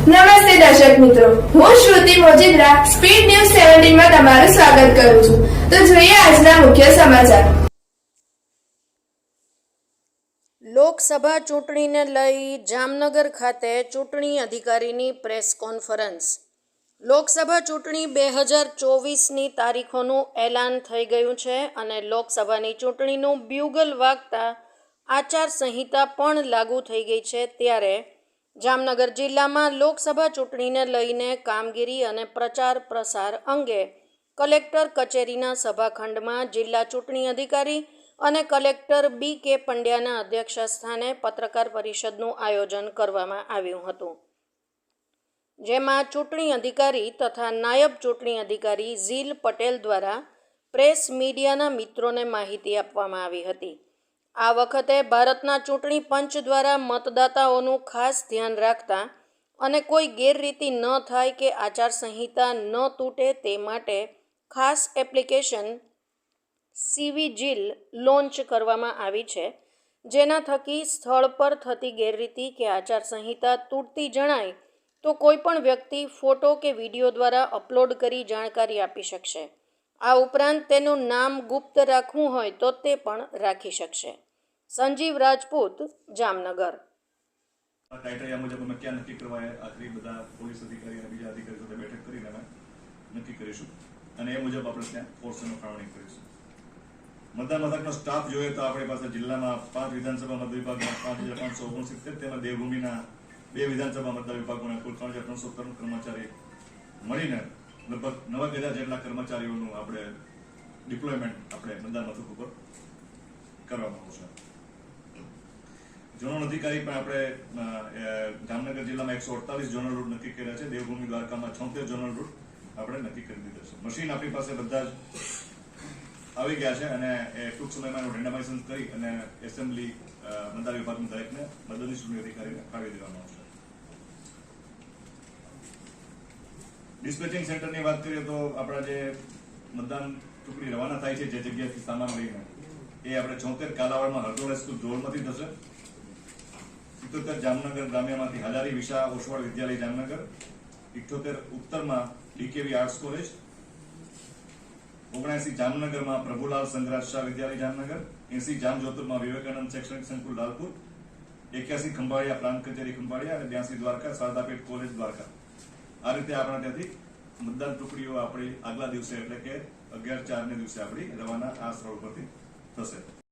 નમસ્તે દર્શક મિત્રો. હું શ્રુતિ મોજીદ્રા, સ્પીડ ન્યૂઝ સેવન્ટીનમાં તમારું સ્વાગત કરું છું. તો જોઈએ આજના મુખ્ય સમાચાર. લોકસભા ચૂંટણીને લઈ જામનગર ખાતે ચૂંટણી અધિકારીની પ્રેસ કોન્ફરન્સ. લોકસભા ચૂંટણી બે હજાર ચોવીસની તારીખોનું એલાન થઈ ગયું છે અને લોકસભાની ચૂંટણીનું બ્યુગલ વાગતા આચારસંહિતા પણ લાગુ થઈ ગઈ છે ત્યારે જામનગર જિલ્લામાં લોકસભા ચૂંટણીને લઈને કામગીરી અને પ્રચાર પ્રસાર અંગે કલેક્ટર કચેરીના સભાખંડમાં જિલ્લા ચૂંટણી અધિકારી અને કલેક્ટર બી કે પંડ્યાના અધ્યક્ષસ્થાને પત્રકાર પરિષદનું આયોજન કરવામાં આવ્યું હતું. જેમાં ચૂંટણી અધિકારી તથા નાયબ ચૂંટણી અધિકારી ઝીલ પટેલ દ્વારા પ્રેસ મીડિયાના મિત્રોને માહિતી આપવામાં આવી હતી. આ વખતે ભારતના ચૂંટણી પંચ દ્વારા મતદાતાઓનું ખાસ ધ્યાન રાખતા અને કોઈ ગેરરીતિ ન થાય કે આચારસંહિતા ન તૂટે તે માટે ખાસ એપ્લિકેશન સીવીજીલ લોન્ચ કરવામાં આવી છે, જેના થકી સ્થળ પર થતી ગેરરીતિ કે આચારસંહિતા તૂટતી જણાય તો કોઈ પણ વ્યક્તિ ફોટો કે વીડિયો દ્વારા અપલોડ કરી જાણકારી આપી શકશે. આ ઉપરાંત તેનું નામ ગુપ્ત રાખવું હોય તો તે પણ રાખી શકશે. સંજીવ રાજપૂત, જામનગર. ક્રાઇટેરિયા મુજબ અમે ક્યાં નક્કી કરવા આખરી બધા પોલીસ અધિકારી અને બીજા અધિકારી સાથે બેઠક કરીને અમે નક્કી કરીશું. અને એ મુજબ આપણે ત્યાં ફોર્સનો ફાળવણી કરીશું. મતદાન મથકનો સ્ટાફ જોઈએ તો આપણી પાસે જિલ્લામાં પાંચ વિધાનસભા મત વિભાગમાં પાંચ હજાર પાંચસો ઓગણસિત્તેર તેમજ દેવભૂમિના બે વિધાનસભા મતદાર વિભાગોના કુલ ત્રણ હજાર ત્રણસો ત્રણ કર્મચારી મળીને લગભગ નવ હજાર જેટલા કર્મચારીઓનું આપણે ડિપ્લોયમેન્ટ આપણે મતદાન મથક ઉપર કરવામાં આવશે. ઝોનલ અધિકારી પણ આપણે જામનગર જિલ્લામાં એકસો અડતાલીસ ઝોનલ રૂટ નક્કી કર્યા છે. દેવભૂમિ દ્વારકામાં છોતેર ઝોનલ રૂટ આપણે નક્કી કરી દીધા છે. મશીન આપણી પાસે બધા જ આવી ગયા છે અને એ ટૂંક સમયમાં એનું રેન્ડમાઇઝેશન કરી અને એસેમ્બલી મતદાર વિભાગની દરેકને મદદની ચૂંટણી અધિકારીને ફાળવી દેવામાં આવશે. ડિસ્પેચિંગ સેન્ટરની વાત કરીએ તો આપણા જે મતદાન ટુકડી રવાના થાય છે જે જગ્યાથી સામાન લઈને, એ આપણે ચોતેર કાલાવાડમાં હરદોળ સ્કૂલ ધોળમાંથી થશે. સિત્તોતેર જામનગર ગ્રામ્યમાંથી હજારી વિશા ઓસવાડ વિદ્યાલય જામનગર ઇઠોતેર ઉત્તરમાં ડીકેવી આર્ટસ કોલેજ ઓગણસી જામનગરમાં પ્રભુલાલ સંઘરાજ શાહ વિદ્યાલય જામનગર, એસી જામજોધપુરમાં વિવેકાનંદ શૈક્ષણિક સંકુલ લાલપુર, એક્યાસી ખંભાળિયા પ્રાંત કચેરી ખંભાળિયા અને બ્યાસી દ્વારકા શારદાપેટ કોલેજ દ્વારકા. આ રીતે આપણા ત્યાંથી મતદાન ટુકડીઓ આપણી આગલા દિવસે એટલે કે અગિયાર ચાર ને દિવસે આપણી રવાના આ સ્થળ પરથી થશે.